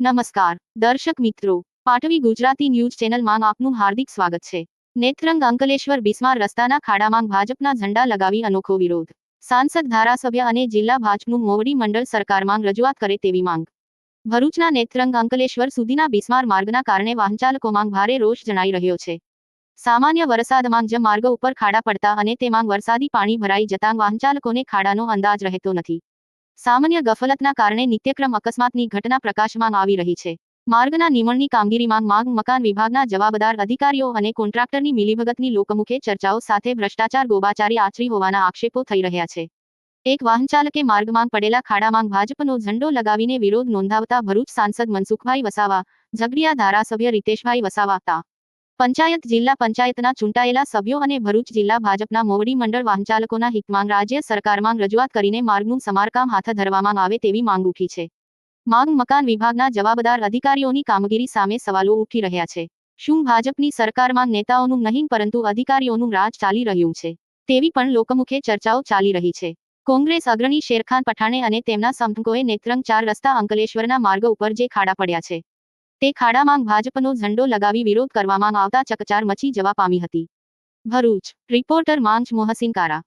નમસ્કાર, દર્શક મિત્રો. પાટવી ગુજરાતી ન્યૂઝ ચેનલમાં આપનું હાર્દિક સ્વાગત છે. નેત્રંગ અંકલેશ્વર બિસ્માર રસ્તાના ખાડામાં ભાજપના ઝંડા લગાવી અનોખો વિરોધ. સાંસદ ધારાસભ્ય અને જિલ્લા ભાજપનું મોવડી મંડળ સરકારમાં રજૂઆત કરે તેવી માંગ. ભરૂચના નેત્રંગ અંકલેશ્વર સુધીના બિસ્માર માર્ગના કારણે વાહનચાલકોમાં ભારે રોષ જણાઈ રહ્યો છે. સામાન્ય વરસાદમાં જ માર્ગ ઉપર ખાડા પડતા અને તેમાં વરસાદી પાણી ભરાઈ જતાં વાહનચાલકોને ખાડાનો અંદાજ રહેતો નથી. સામાન્ય ગફલતના કારણે નિત્યક્રમ અકસ્માતની ઘટના પ્રકાશમાં આવી રહી છે. માર્ગના નિમણની કામગીરીમાં માંગ મકાન વિભાગના જવાબદાર અધિકારીઓ અને કોન્ટ્રાક્ટરની મિલીભગતની લોકમુખે ચર્ચાઓ સાથે ભ્રષ્ટાચાર ગોબાચારી આચરી હોવાના આક્ષેપો થઈ રહ્યા છે. એક વાહનચાલકે માર્ગમાં પડેલા ખાડામાં ભાજપનો ઝંડો લગાવીને વિરોધ નોંધાવતા ભરૂચ સાંસદ મનસુખભાઈ વસાવા, ઝઘડિયા ધારાસભ્ય રીતેશભાઈ વસાવા હતા પંચાયત જિલ્લા પંચાયતના ચૂંટાયેલા સભ્યો અને ભરૂચ જિલ્લા ભાજપના મોવડી મંડળ વાહનચાલકોના હિતમાં રાજ્ય સરકારમાં રજૂઆત કરીને માર્ગનું સમારકામ હાથ ધરવામાં આવે તેવી માંગ ઉઠી છે. માંગ મકાન વિભાગના જવાબદાર અધિકારીઓની કામગીરી સામે સવાલો ઉઠી રહ્યા છે. શું ભાજપની સરકારમાં નેતાઓનું નહીં પરંતુ અધિકારીઓનું રાજ ચાલી રહ્યું છે? તેવી પણ લોકમુખે ચર્ચાઓ ચાલી રહી છે. કોંગ્રેસ અગ્રણી શેરખાન પઠાણે અને તેમના સંપકોએ નેત્રંગ ચાર રસ્તા અંકલેશ્વરના માર્ગ ઉપર જે ખાડા પડ્યા છે તે ખાડામાં ભાજપનો ઝંડો લગાવી વિરોધ કરવામાં આવતા ચકચાર મચી જવા પામી હતી. ભરૂચ, રિપોર્ટર માંચ મોહસિન કારા